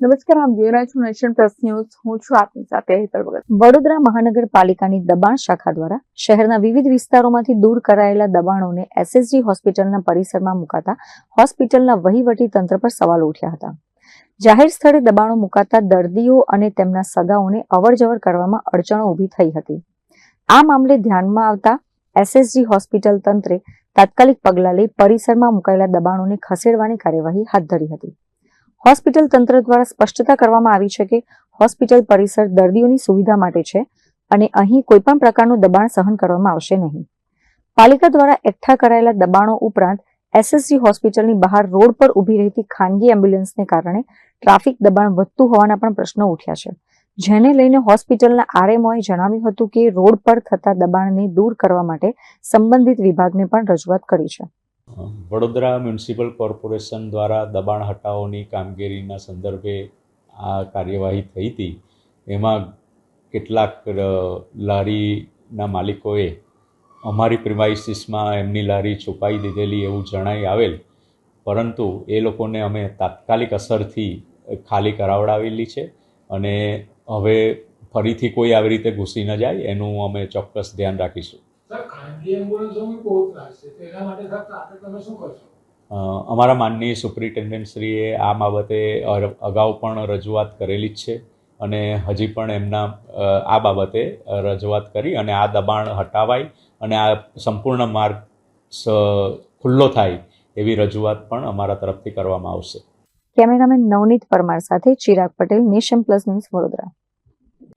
નમસ્કાર આપ જોઈ રહ્યા નેશન પ્લસ ન્યૂઝ. હું છું આપની સાથે હેતલ ભગત. વડોદરા મહાનગરપાલિકાની દબાણ શાખા દ્વારા શહેરના વિવિધ વિસ્તારોમાંથી દૂર કરાયેલા દબાણોને એસએસજી હોસ્પિટલના પરિસરમાં મુકાતા હોસ્પિટલના વહીવટી તંત્ર પર સવાલ ઉઠ્યા હતા. જાહેર સ્થળે દબાણો મુકાતા દર્દીઓ અને તેમના સગાઓને અવરજવર કરવામાં અડચણો ઊભી થઈ હતી. આ મામલે ધ્યાનમાં આવતા એસએસજી હોસ્પિટલ તંત્રે તાત્કાલિક પગલાં લઈ પરિસરમાં મુકાયેલા દબાણોને ખસેડવાની કાર્યવાહી હાથ ધરી હતી. હોસ્પિટલ તંત્ર દ્વારા સ્પષ્ટતા કરવામાં આવી છે કે હોસ્પિટલ પરિસર દર્દીઓની સુવિધા માટે છે અને અહીં કોઈપણ પ્રકારનું દબાણ સહન કરવામાં આવશે નહીં. પાલિકા દ્વારા એકઠા કરાયેલા દબાણો ઉપરાંત એસએસજી હોસ્પિટલની બહાર રોડ પર ઊભી રહેતી ખાનગી એમ્બ્યુલન્સને કારણે ટ્રાફિક દબાણ વધતું હોવાના પણ પ્રશ્નો ઉઠ્યા છે. જેને લઈને હોસ્પિટલના આરએમઓએ જણાવ્યું હતું કે રોડ પર થતા દબાણને દૂર કરવા માટે સંબંધિત વિભાગને પણ રજૂઆત કરી છે. વડોદરા મ્યુનિસિપલ કોર્પોરેશન દ્વારા દબાણ હટાવોની કામગીરીના સંદર્ભે આ કાર્યવાહી થઈ હતી. એમાં કેટલાક લારીના માલિકોએ અમારી પ્રિમાઇસીસમાં એમની લારી છુપાઈ દીધેલી એવું જણાઈ આવેલ. પરંતુ એ લોકોને અમે તાત્કાલિક અસરથી ખાલી કરાવડાવેલી છે અને હવે ફરીથી કોઈ આવી રીતે ઘૂસી ન જાય, એનું અમે ચોક્કસ ધ્યાન રાખીશું. સર ખાનગી એમ્બ્યુલન્સોમાં બહુ ત્રાસ છે. તેના માટે સર સાથે તમે શું કરશો? અમારા માનનીય સુપ્રિન્ટેન્ડન્ટશ્રીએ આ બાબતે અગાઉ પણ રજૂઆત કરેલી જ છે અને હજી પણ એમના આ બાબતે રજૂઆત કરી અને આ દબાણ હટાવાય અને આ સંપૂર્ણ માર્ગ ખુલ્લો થાય એવી રજૂઆત પણ અમારા તરફથી કરવામાં આવશે. કેમેરામેન નવનીત પરમાર સાથે Chirag Patel nation plus news Vadodara.